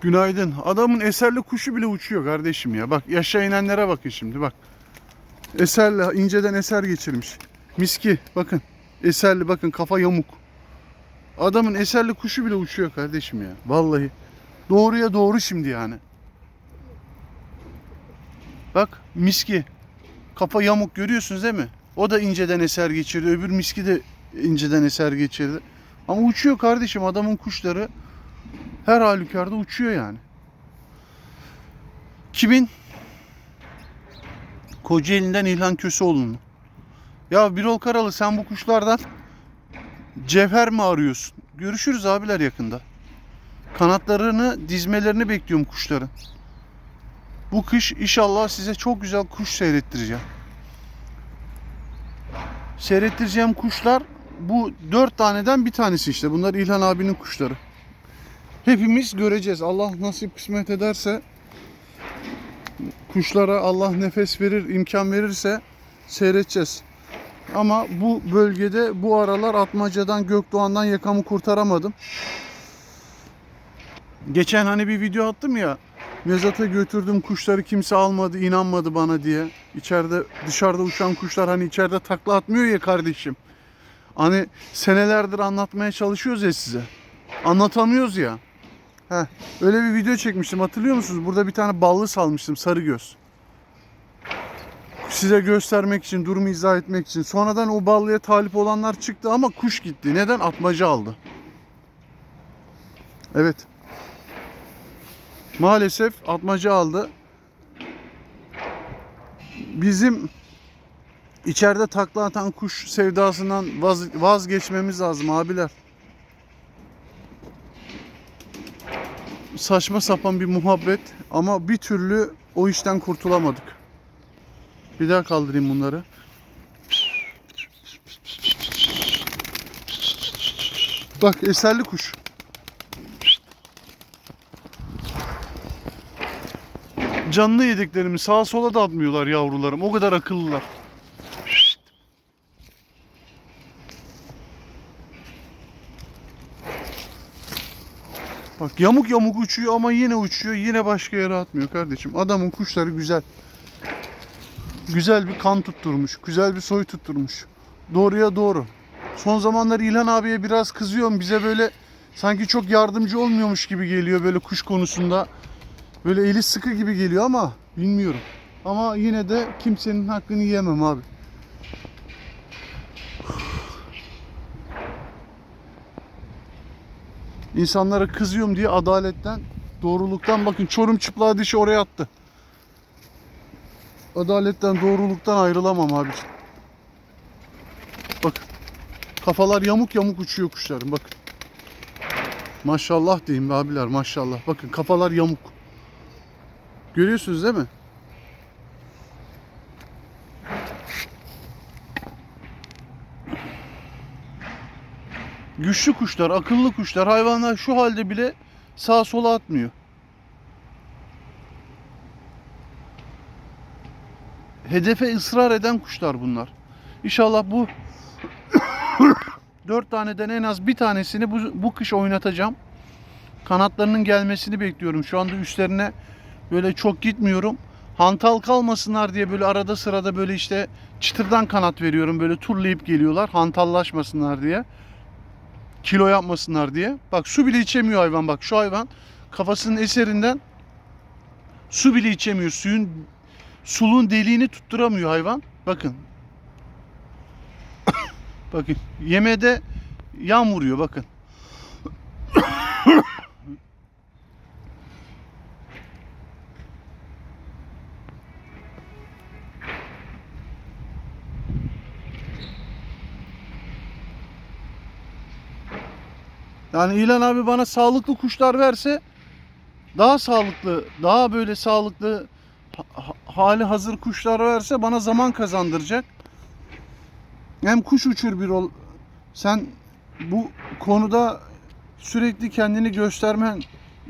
Günaydın. Adamın eserli kuşu bile uçuyor kardeşim ya. Bak yaşa inenlere bakın şimdi bak. Eserli inceden eser geçirmiş. Miski bakın. Eserli bakın kafa yamuk. Adamın eserli kuşu bile uçuyor kardeşim ya. Vallahi. Doğruya doğru şimdi yani. Bak miski. Kafa yamuk görüyorsunuz değil mi? O da inceden eser geçirdi. Öbür miski de inceden eser geçirdi. Ama uçuyor kardeşim adamın kuşları her halükarda uçuyor yani. Kimin? Kocaeli'nden İlhan Köseoğlu'nun. Ya Birol Karalı sen bu kuşlardan cevher mi arıyorsun? Görüşürüz abiler yakında. Kanatlarını dizmelerini bekliyorum kuşların. Bu kış inşallah size çok güzel kuş seyrettireceğim. Seyrettireceğim kuşlar bu dört taneden bir tanesi işte. Bunlar İlhan abinin kuşları. Hepimiz göreceğiz. Allah nasip kısmet ederse kuşlara Allah nefes verir, imkan verirse seyredeceğiz. Ama bu bölgede bu aralar Atmaca'dan Gökdoğan'dan yakamı kurtaramadım. Geçen hani bir video attım ya. Mezata götürdüm kuşları kimse almadı, inanmadı bana diye. İçeride dışarıda uçan kuşlar hani içeride takla atmıyor ya kardeşim. Hani senelerdir anlatmaya çalışıyoruz ya size. Anlatamıyoruz ya. Heh, öyle bir video çekmiştim hatırlıyor musunuz? Burada bir tane ballı salmıştım sarı göz. Size göstermek için, durumu izah etmek için. Sonradan o ballıya talip olanlar çıktı ama kuş gitti. Neden? Atmaca aldı. Evet. Maalesef atmaca aldı. Bizim içeride takla atan kuş sevdasından vaz- vazgeçmemiz lazım abiler. Saçma sapan bir muhabbet ama bir türlü o işten kurtulamadık. Bir daha kaldırayım bunları. Bak eserli kuş. Canlı yediklerimi sağa sola da atmıyorlar yavrularım. O kadar akıllılar. Bak yamuk yamuk uçuyor ama yine uçuyor. Yine başka yere atmıyor kardeşim. Adamın kuşları güzel. Güzel bir kan tutturmuş. Güzel bir soy tutturmuş. Doğruya doğru. Son zamanlar İlhan abiye biraz kızıyorum. Bize böyle sanki çok yardımcı olmuyormuş gibi geliyor böyle kuş konusunda. Böyle eli sıkı gibi geliyor ama bilmiyorum. Ama yine de kimsenin hakkını yiyemem abi. İnsanlara kızıyorum diye adaletten, doğruluktan bakın Çorum çıplağı dişi oraya attı. Adaletten, doğruluktan ayrılamam abiciğim. Bakın. Kafalar yamuk yamuk uçuyor kuşların bakın. Maşallah diyeyim abiler maşallah. Bakın kafalar yamuk. Görüyorsunuz değil mi? Güçlü kuşlar, akıllı kuşlar, hayvanlar şu halde bile sağa sola atmıyor. Hedefe ısrar eden kuşlar bunlar. İnşallah bu dört taneden en az bir tanesini bu, bu kış oynatacağım. Kanatlarının gelmesini bekliyorum. Şu anda üstlerine böyle çok gitmiyorum. Hantal kalmasınlar diye böyle arada sırada böyle işte çıtırdan kanat veriyorum. Böyle turlayıp geliyorlar. Hantallaşmasınlar diye kilo yapmasınlar diye. Bak su bile içemiyor hayvan bak şu hayvan kafasının eserinden su bile içemiyor. Suyun sulun deliğini tutturamıyor hayvan. Bakın. bakın yemede yan vuruyor bakın. Yani İlan abi bana sağlıklı kuşlar verse daha sağlıklı, daha böyle sağlıklı ha- hali hazır kuşlar verse bana zaman kazandıracak. Hem kuş uçur bir ol. Sen bu konuda sürekli kendini göstermen,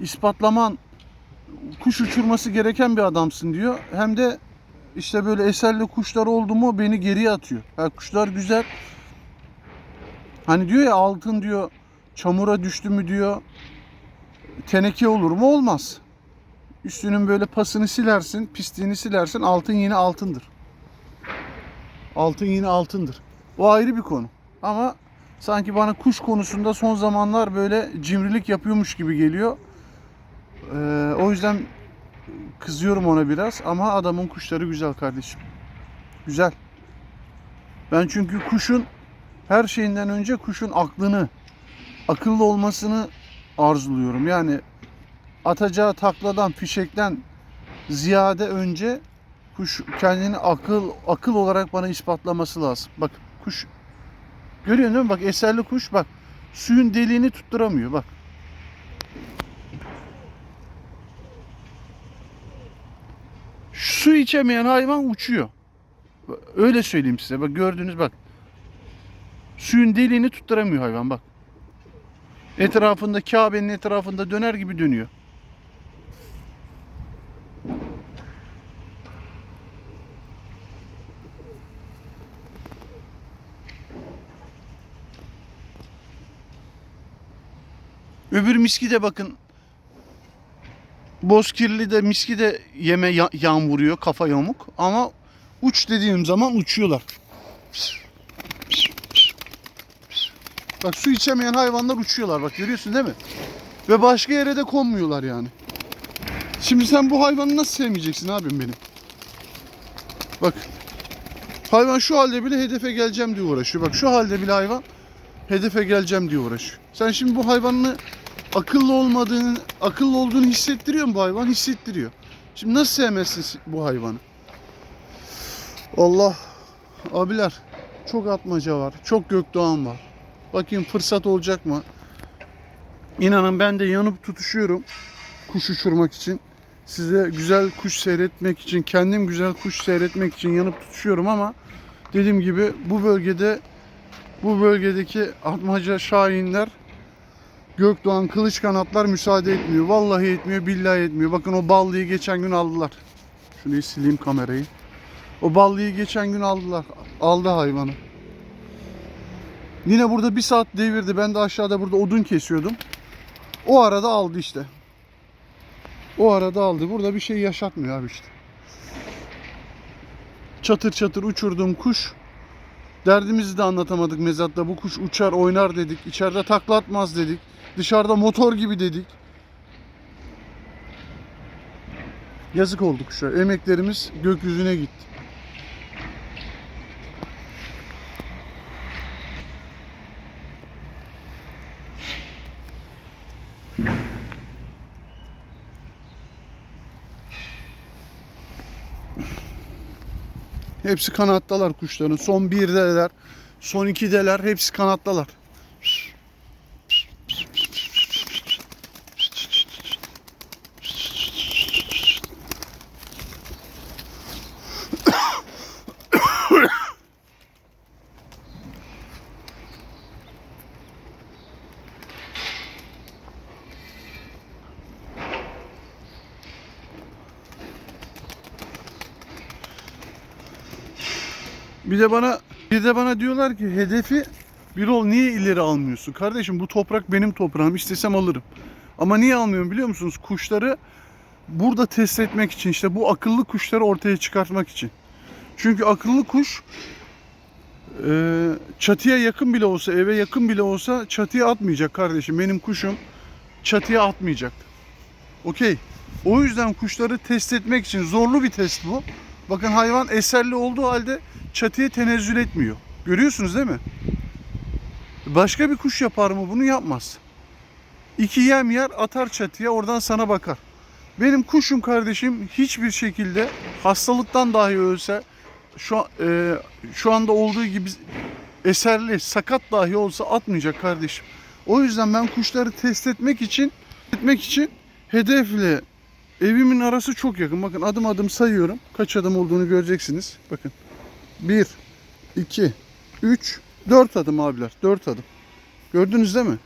ispatlaman, kuş uçurması gereken bir adamsın diyor. Hem de işte böyle eserli kuşlar oldu mu beni geriye atıyor. Ya kuşlar güzel. Hani diyor ya altın diyor çamura düştü mü diyor teneke olur mu? Olmaz. Üstünün böyle pasını silersin, pisliğini silersin. Altın yine altındır. Altın yine altındır. O ayrı bir konu. Ama sanki bana kuş konusunda son zamanlar böyle cimrilik yapıyormuş gibi geliyor. Ee, o yüzden kızıyorum ona biraz ama adamın kuşları güzel kardeşim. Güzel. Ben çünkü kuşun her şeyinden önce kuşun aklını, akıllı olmasını arzuluyorum. Yani atacağı takladan, fişekten ziyade önce kuş kendini akıl akıl olarak bana ispatlaması lazım. Bak kuş görüyorsun değil mi? Bak eserli kuş bak suyun deliğini tutturamıyor bak. Su içemeyen hayvan uçuyor. Öyle söyleyeyim size. Bak gördünüz bak. Suyun deliğini tutturamıyor hayvan bak. Etrafında Kabe'nin etrafında döner gibi dönüyor. Öbür miski de bakın. Bozkirli de miski de yeme ya- yan vuruyor kafa yamuk ama uç dediğim zaman uçuyorlar. Bak su içemeyen hayvanlar uçuyorlar bak görüyorsun değil mi? Ve başka yere de konmuyorlar yani. Şimdi sen bu hayvanı nasıl sevmeyeceksin abim benim? Bak. Hayvan şu halde bile hedefe geleceğim diye uğraşıyor. Bak şu halde bile hayvan hedefe geleceğim diye uğraşıyor. Sen şimdi bu hayvanını akıllı olmadığını, akıllı olduğunu hissettiriyor mu bu hayvan? Hissettiriyor. Şimdi nasıl sevmezsin bu hayvanı? Allah abiler çok atmaca var. Çok gökdoğan var. Bakayım fırsat olacak mı? İnanın ben de yanıp tutuşuyorum kuş uçurmak için. Size güzel kuş seyretmek için, kendim güzel kuş seyretmek için yanıp tutuşuyorum ama dediğim gibi bu bölgede bu bölgedeki atmaca şahinler Gökdoğan kılıç kanatlar müsaade etmiyor. Vallahi etmiyor, billahi etmiyor. Bakın o ballıyı geçen gün aldılar. Şunu sileyim kamerayı. O ballıyı geçen gün aldılar. Aldı hayvanı. Yine burada bir saat devirdi. Ben de aşağıda burada odun kesiyordum. O arada aldı işte. O arada aldı. Burada bir şey yaşatmıyor abi işte. Çatır çatır uçurduğum kuş. Derdimizi de anlatamadık mezatta. Bu kuş uçar oynar dedik. İçeride takla atmaz dedik. Dışarıda motor gibi dedik. Yazık oldu kuşa. Emeklerimiz gökyüzüne gitti. Hepsi kanattalar kuşların. Son birdeler, son ikideler. Hepsi kanattalar. Bir de bana bir de bana diyorlar ki hedefi bir ol niye ileri almıyorsun? Kardeşim bu toprak benim toprağım. istesem alırım. Ama niye almıyorum biliyor musunuz? Kuşları burada test etmek için işte bu akıllı kuşları ortaya çıkartmak için. Çünkü akıllı kuş e, çatıya yakın bile olsa eve yakın bile olsa çatıya atmayacak kardeşim. Benim kuşum çatıya atmayacak. Okey. O yüzden kuşları test etmek için zorlu bir test bu. Bakın hayvan eserli olduğu halde çatıya tenezzül etmiyor. Görüyorsunuz değil mi? Başka bir kuş yapar mı bunu yapmaz. İki yem yer atar çatıya oradan sana bakar. Benim kuşum kardeşim hiçbir şekilde hastalıktan dahi ölse şu e, şu anda olduğu gibi eserli sakat dahi olsa atmayacak kardeşim. O yüzden ben kuşları test etmek için etmek için hedefle evimin arası çok yakın. Bakın adım adım sayıyorum. Kaç adım olduğunu göreceksiniz. Bakın. 1 2 3 4 adım abiler. 4 adım. Gördünüz değil mi?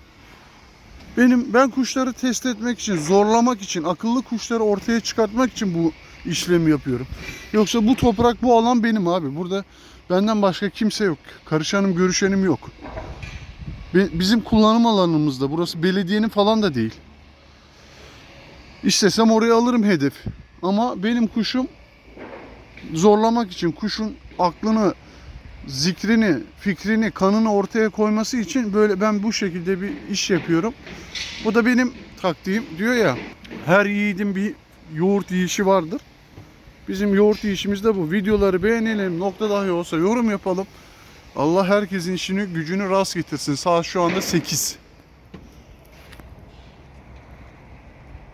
Benim ben kuşları test etmek için, zorlamak için, akıllı kuşları ortaya çıkartmak için bu işlemi yapıyorum. Yoksa bu toprak, bu alan benim abi. Burada benden başka kimse yok. Karışanım, görüşenim yok. Bizim kullanım alanımızda. Burası belediyenin falan da değil. İstesem oraya alırım hedef. Ama benim kuşum zorlamak için kuşun aklını, zikrini, fikrini, kanını ortaya koyması için böyle ben bu şekilde bir iş yapıyorum. Bu da benim taktiğim. Diyor ya her yiğidin bir yoğurt yiyişi vardır. Bizim yoğurt yiyişimiz de bu. Videoları beğenelim. Nokta dahi olsa yorum yapalım. Allah herkesin işini gücünü rast getirsin. Saat şu anda 8.